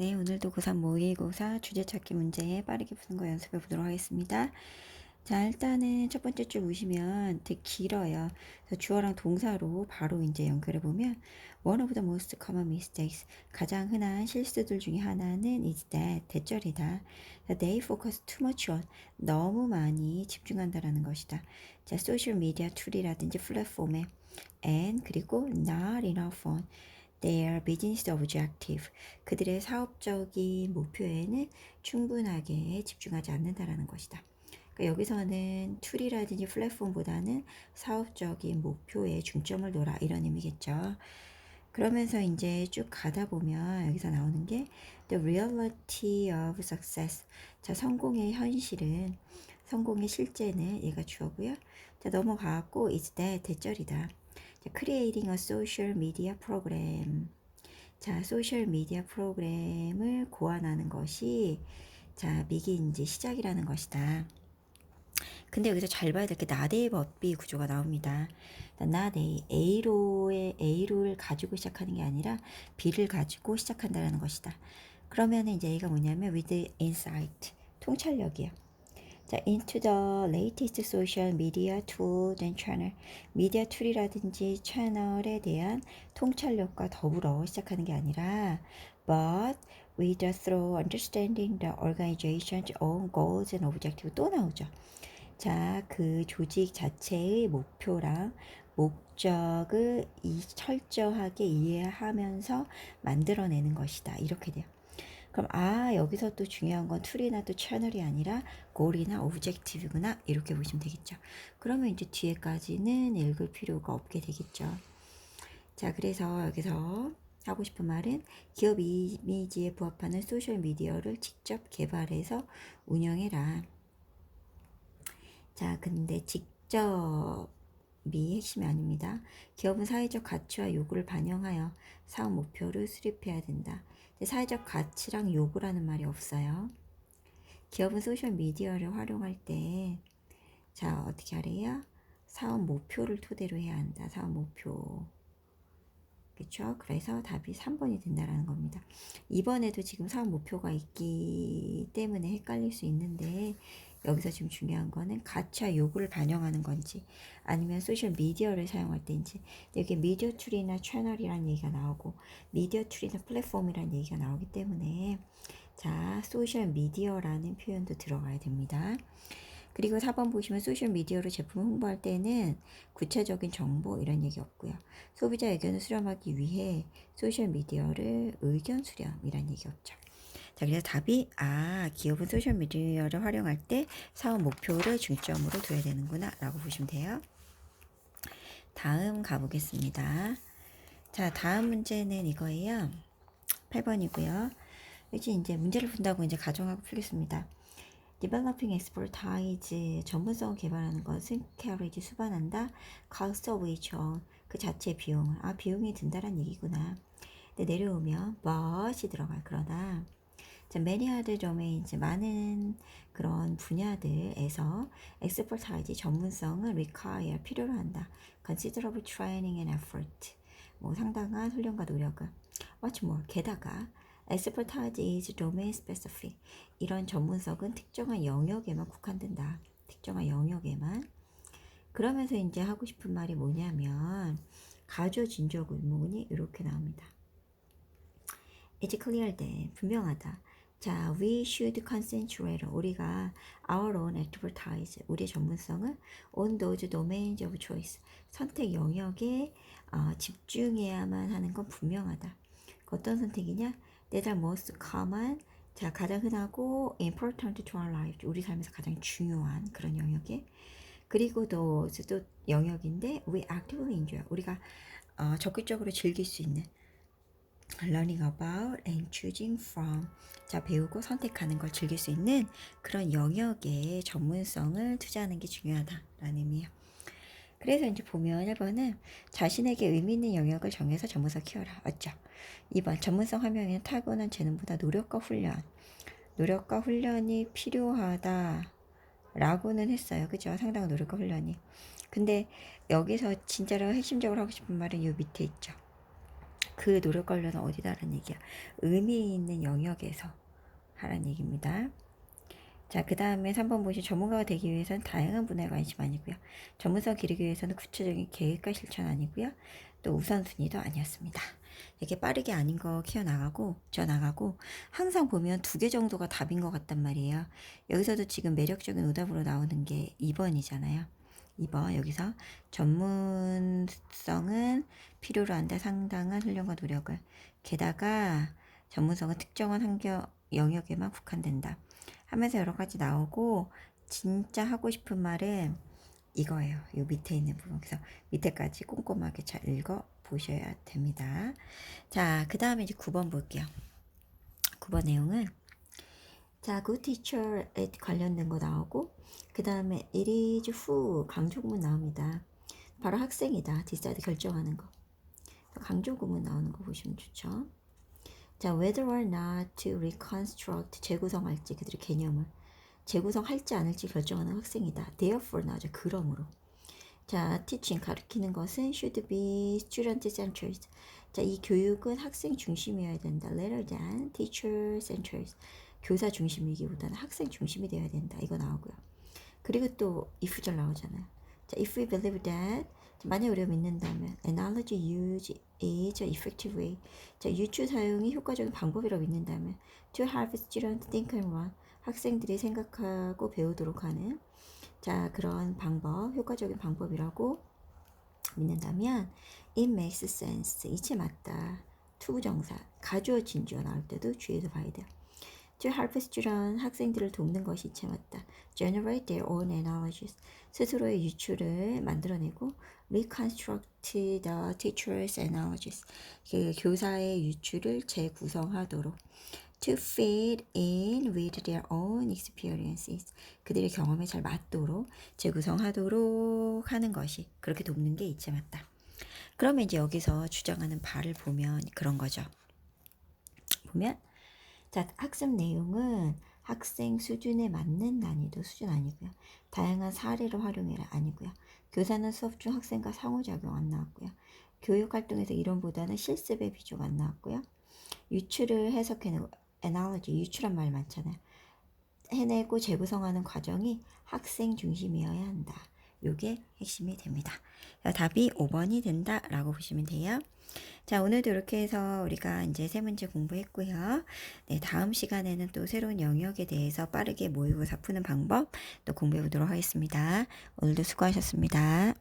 네, 오늘도 고3 모의고사 주제 찾기 문제 빠르게 푸는 거 연습해 보도록 하겠습니다. 자, 일단은 첫 번째 줄 보시면 되게 길어요. 그래서 주어랑 동사로 바로 이제 연결해 보면 one of the most common mistakes 가장 흔한 실수들 중에 하나는 is that 대절이다. 자, they focus too much on 너무 많이 집중한다라는 것이다. 자, 소셜 미디어 툴이라든지 플랫폼에 and 그리고 not enough on their business objective. 그들의 사업적인 목표에는 충분하게 집중하지 않는다라는 것이다. 그러니까 여기서는 툴이라든지 플랫폼보다는 사업적인 목표에 중점을 둬라 이런 의미겠죠. 그러면서 이제 쭉 가다 보면 여기서 나오는 게 the reality of success. 자, 성공의 현실은 성공의 실제는 얘가 주어고요. 자, 넘어가고 that 대절이다. 자, creating a social media program. 자, 소셜 미디어 프로그램을 고안하는 것이 자, 미기인지 시작이라는 것이다. 근데 여기서 잘 봐야 될 게 나대의 법비 구조가 나옵니다. 나대 A로의 A로를 가지고 시작하는 게 아니라 B를 가지고 시작한다는 것이다. 그러면 이제 A가 뭐냐면 with insight 통찰력이에요. 자, into the latest social media tools and channel. 미디어 툴이라든지 채널에 대한 통찰력과 더불어 시작하는 게 아니라 but with through understanding the organization's own goals and objectives 또 나오죠. 자, 그 조직 자체의 목표랑 목적을 이 철저하게 이해하면서 만들어내는 것이다. 이렇게 돼요. 그럼 아 여기서 또 중요한 건 툴이나 또 채널이 아니라 골이나 오브젝티브구나 이렇게 보시면 되겠죠. 그러면 이제 뒤에까지는 읽을 필요가 없게 되겠죠. 자 그래서 여기서 하고 싶은 말은 기업 이미지에 부합하는 소셜 미디어를 직접 개발해서 운영해라. 자 근데 직접 미 핵심이 아닙니다. 기업은 사회적 가치와 요구를 반영하여 사업 목표를 수립해야 된다. 사회적 가치랑 요구라는 말이 없어요. 기업은 소셜 미디어를 활용할 때, 자, 어떻게 하래요? 사업 목표를 토대로 해야 한다. 사업 목표. 그렇죠? 그래서 답이 3번이 된다라는 겁니다. 이번에도 지금 사업 목표가 있기 때문에 헷갈릴 수 있는데 여기서 지금 중요한 거는 가치와 요구를 반영하는 건지 아니면 소셜 미디어를 사용할 때인지 여기 미디어 툴이나 채널이라는 얘기가 나오고 미디어 툴이나 플랫폼이라는 얘기가 나오기 때문에 자 소셜 미디어라는 표현도 들어가야 됩니다. 그리고 4번 보시면 소셜미디어로 제품을 홍보할 때는 구체적인 정보 이런 얘기 없고요. 소비자 의견을 수렴하기 위해 소셜미디어를 의견 수렴이란 얘기 없죠. 자, 그래서 답이 아, 기업은 소셜 미디어를 활용할 때 사업 목표를 중점으로 둬야 되는구나 라고 보시면 돼요. 다음 가보겠습니다. 자, 다음 문제는 이거예요. 8번이고요. 이제 이제 문제를 푼다고 이제 가정하고 풀겠습니다. Developing expertise 전문성을 개발하는 것은 carriage 수반한다. cost of which 그 자체 비용을 아 비용이 든다란 얘기구나. 내려오면 but이 들어갈 그러나 자, many other domains 많은 그런 분야들에서 expertise 전문성을 require 필요로 한다. considerable training and effort 뭐 상당한 훈련과 노력을 what's more 게다가 expertise is domain specific 이런 전문성은 특정한 영역에만 국한된다. 특정한 영역에만 그러면서 이제 하고 싶은 말이 뭐냐면 가조 진적 의문이 이렇게 나옵니다. It's clear that 분명하다. 자, we should concentrate. 우리가 our own expertise, 우리의 전문성을 on those domains of choice. 선택 영역에 어, 집중해야만 하는 건 분명하다. 그 어떤 선택이냐? That are most common. 자, 가장 흔하고 important to our life. 우리 삶에서 가장 중요한 그런 영역에. 그리고 또, 또 영역인데 we actively enjoy. 우리가 어, 적극적으로 즐길 수 있는 learning about and choosing from. 자, 배우고 선택하는 걸 즐길 수 있는 그런 영역에 전문성을 투자하는 게 중요하다라는 의미예요. 그래서 이제 보면 1번은 자신에게 의미 있는 영역을 정해서 전문성 키워라. 맞죠? 2번 전문성 화명에는 타고난 재능보다 노력과 훈련. 노력과 훈련이 필요하다. 라고는 했어요. 그죠? 상당한 노력과 훈련이. 근데 여기서 진짜로 핵심적으로 하고 싶은 말은 요 밑에 있죠. 그 노력 관련은 어디다라는 얘기야. 의미 있는 영역에서 하라는 얘기입니다. 자, 그 다음에 3번 보시 전문가가 되기 위해서는 다양한 분야에 관심 아니고요. 전문성 기르기 위해서는 구체적인 계획과 실천 아니고요. 또 우선순위도 아니었습니다. 이렇게 빠르게 아닌 거 키워나가고, 져나가고, 항상 보면 두 개 정도가 답인 것 같단 말이에요. 여기서도 지금 매력적인 오답으로 나오는 게 2번이잖아요. 2번, 여기서 전문성은 필요로 한다. 상당한 훈련과 노력을. 게다가 전문성은 특정한 환경, 영역에만 국한된다. 하면서 여러 가지 나오고, 진짜 하고 싶은 말은 이거예요. 요 밑에 있는 부분. 그래서 밑에까지 꼼꼼하게 잘 읽어 보셔야 됩니다. 자, 그 다음에 이제 9번 볼게요. 9번 내용은 자, good teacher에 관련된 거 나오고 그 다음에 it is who 강조구문 나옵니다. 바로 학생이다. decide 결정하는 거. 강조구문 나오는 거 보시면 좋죠. 자, whether or not to reconstruct 재구성할지 그들의 개념을 재구성할지 않을지 결정하는 학생이다. Therefore 나오죠. 그러므로. 자, teaching 가르치는 것은 should be student centered. 자, 이 교육은 학생 중심이어야 된다. Rather than teacher centered. 교사 중심이기보다는 학생 중심이 되어야 된다. 이거 나오고요. 그리고 또 if절 나오잖아요. 자, if we believe that 만약 우리가 믿는다면 analogy use is an effective way. 자, 유추 사용이 효과적인 방법이라고 믿는다면 to help students think and run. 학생들이 생각하고 배우도록 하는 자 그런 방법, 효과적인 방법이라고 믿는다면 it makes sense. 이체 맞다. 투부정사, 가주어 진주어 나올 때도 주의해서 봐야 돼요. To help student 학생들을 돕는 것이 맞다. generate their own analogies 스스로의 유추를 만들어내고 reconstruct the teacher's analogies 그 교사의 유추를 재구성하도록 to fit in with their own experiences. 그들의 경험에 잘 맞도록 재구성하도록 하는 것이 그렇게 돕는 게 이체 맞다. 그러면 이제 여기서 주장하는 바를 보면 그런 거죠. 보면 자 학습 내용은 학생 수준에 맞는 난이도 수준 아니고요. 다양한 사례를 활용해라 아니고요. 교사는 수업 중 학생과 상호작용 안 나왔고요. 교육 활동에서 이론보다는 실습의 비중 안 나왔고요. 유추를 해석해내고 analogy 유추란 말 많잖아요. 해내고 재구성하는 과정이 학생 중심이어야 한다. 요게 핵심이 됩니다. 답이 5번이 된다라고 보시면 돼요. 자, 오늘도 이렇게 해서 우리가 이제 세 문제 공부했고요. 네, 다음 시간에는 또 새로운 영역에 대해서 빠르게 모의고사 푸는 방법 또 공부해 보도록 하겠습니다. 오늘도 수고하셨습니다.